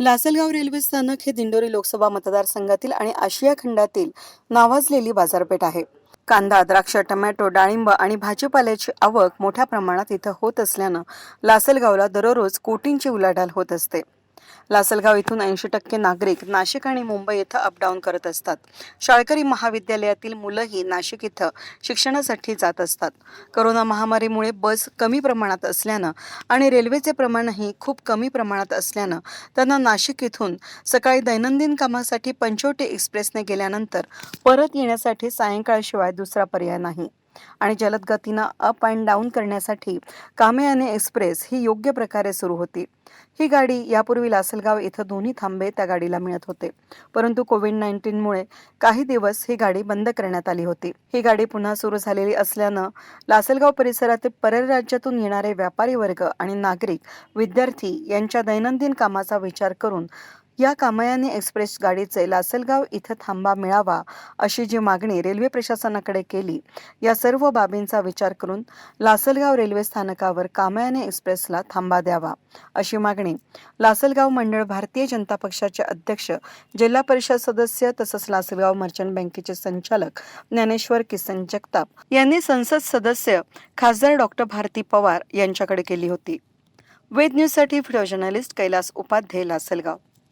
Lasalgaon railway स्थानक हे दिंडोरी लोकसभा मतदारसंघातील आणि आशिया खंडातील नावाजलेली बाजारपेठ आहे. कांदा द्राक्ष टमॅटो डाळिंब आणि भाजीपाल्याची आवक मोठ्या प्रमाणात इथं होत असल्यानं लासलगावला दररोज कोटींची उलाढाल होत असते. लासलगाव इथून ऐंशी टक्के नागरिक नाशिक आणि मुंबई इथं अपडाऊन करत असतात. शाळकरी महाविद्यालयातील मुलंही नाशिक इथं शिक्षणासाठी जात असतात. करोना महामारीमुळे बस कमी प्रमाणात असल्यानं आणि रेल्वेचे प्रमाणही खूप कमी प्रमाणात असल्यानं त्यांना नाशिक इथून सकाळी दैनंदिन कामासाठी पंचवटी एक्सप्रेसने गेल्यानंतर परत येण्यासाठी सायंकाळशिवाय दुसरा पर्याय नाही. आणि जलद गतीनं अप अँड डाऊन करण्यासाठी कामयाने एक्सप्रेस ही योग्य प्रकारे सुरू होती. ही गाडी यापूर्वी लासलगाव इथं दोन्ही थांबे त्या गाडीला मिळत होते. परंतु कोविड नाईन्टीनमुळे काही दिवस ही गाडी बंद करण्यात आली होती. ही गाडी पुन्हा सुरू झालेली असल्यानं लासलगाव परिसरातील परराज्यातून येणारे व्यापारी वर्ग आणि नागरिक विद्यार्थी यांच्या दैनंदिन कामाचा विचार करून या कामयानी एक्सप्रेस गाडीचे लासलगाव इथं थांबा मिळावा अशी जी मागणी रेल्वे प्रशासनाकडे केली या सर्व बाबींचा विचार करून लासलगाव रेल्वे स्थानकावर कामयानी एक्सप्रेसला थांबा द्यावा अशी मागणी लासलगाव मंडळ भारतीय जनता पक्षाचे अध्यक्ष जिल्हा परिषद सदस्य तसंच लासलगाव मर्चंट बँकेचे संचालक ज्ञानेश्वर किसन जगताप यांनी संसद सदस्य खासदार डॉक्टर भारती पवार यांच्याकडे केली होती. वेद न्यूजसाठी व्हिडिओ जर्नलिस्ट कैलास उपाध्ये लासलगाव.